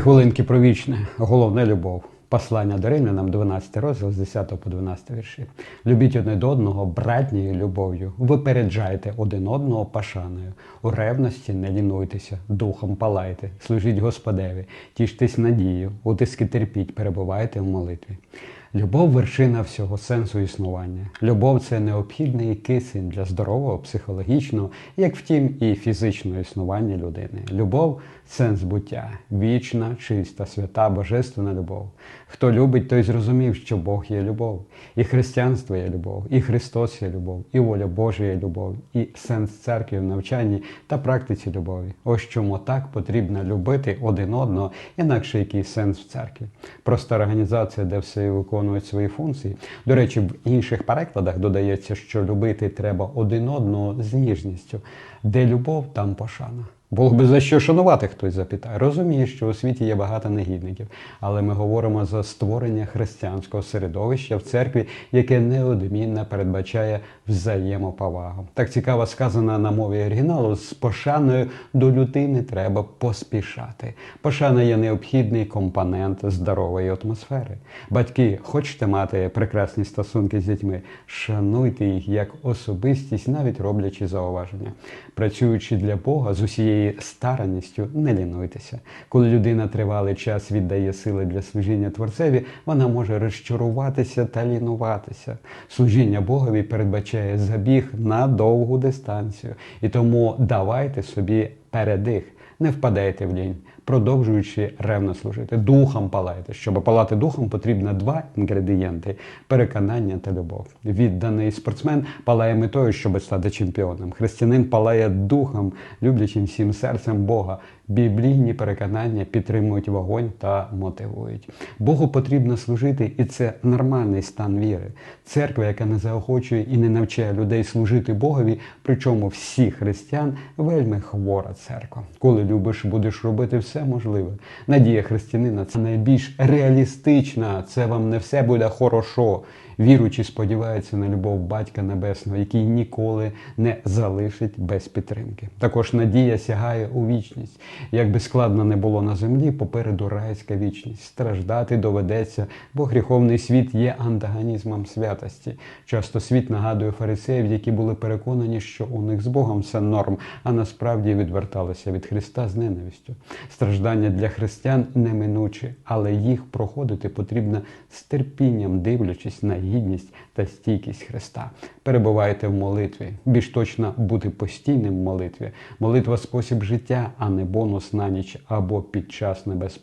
Хвилинки про вічне, головне любов. Послання до римлянам, 12 розділ з 10 по 12 вірші. Любіть одне до одного братньою любов'ю. Випереджайте один одного пашаною. У ревності не лінуйтеся, духом палайте, служіть Господеві, тіштесь надією, утиски терпіть, перебувайте в молитві. Любов вершина всього сенсу існування. Любов це необхідний кисень для здорового, психологічного, як втім, і фізичного існування людини. Любов сенс буття, вічна, чиста, свята, божественна любов. Хто любить, той зрозумів, що Бог є любов, і християнство є любов, і Христос є любов, і воля Божа є любов, і сенс церкви в навчанні та практиці любові. Ось чому так потрібно любити один одного, інакше який сенс в церкві. Проста організація, де все виконують свої функції. До речі, в інших перекладах додається, що любити треба один одного з ніжністю. Де любов, там пошана. Було би за що шанувати, хтось запитає. Розумію, що у світі є багато негідників, але ми говоримо за створення християнського середовища в церкві, яке неодмінно передбачає взаємоповагу. Так цікаво сказано на мові оригіналу: з пошаною до людини треба поспішати. Пошана є необхідний компонент здорової атмосфери. Батьки, хочете мати прекрасні стосунки з дітьми, шануйте їх як особистість, навіть роблячи зауваження. Працюючи для Бога з старанністю, не лінуйтеся. Коли людина тривалий час віддає сили для служіння Творцеві, вона може розчаруватися та лінуватися. Служіння Богові передбачає забіг на довгу дистанцію. І тому давайте собі передих. Не впадайте в лінь, продовжуючи ревно служити. Духом палайте. Щоб палати духом, потрібно два інгредієнти переконання та любов. Відданий спортсмен палає метою, щоб стати чемпіоном. Християнин палає духом, люблячим всім серцем Бога. Біблійні переконання підтримують вогонь та мотивують. Богу потрібно служити, і це нормальний стан віри. Церква, яка не заохочує і не навчає людей служити Богові, причому всі християн вельми хвора церква. Коли любиш, будеш робити все можливе. Надія християнина це найбільш реалістична. Це вам не все буде хорошо. Віруючи, сподівається на любов Батька Небесного, який ніколи не залишить без підтримки. Також надія сягає у вічність. Як би складно не було на землі, попереду райська вічність. Страждати доведеться, бо гріховний світ є антагонізмом святості. Часто світ нагадує фарисеїв, які були переконані, що у них з Богом все норм, а насправді відверталися від Христа з ненавистю. Страждання для християн неминучі, але їх проходити потрібно з терпінням, дивлячись на гідність та стійкість Христа. Перебувайте в молитві. Більш точно бути постійним в молитві. Молитва спосіб життя, а не бонус на ніч або під час небезпеки.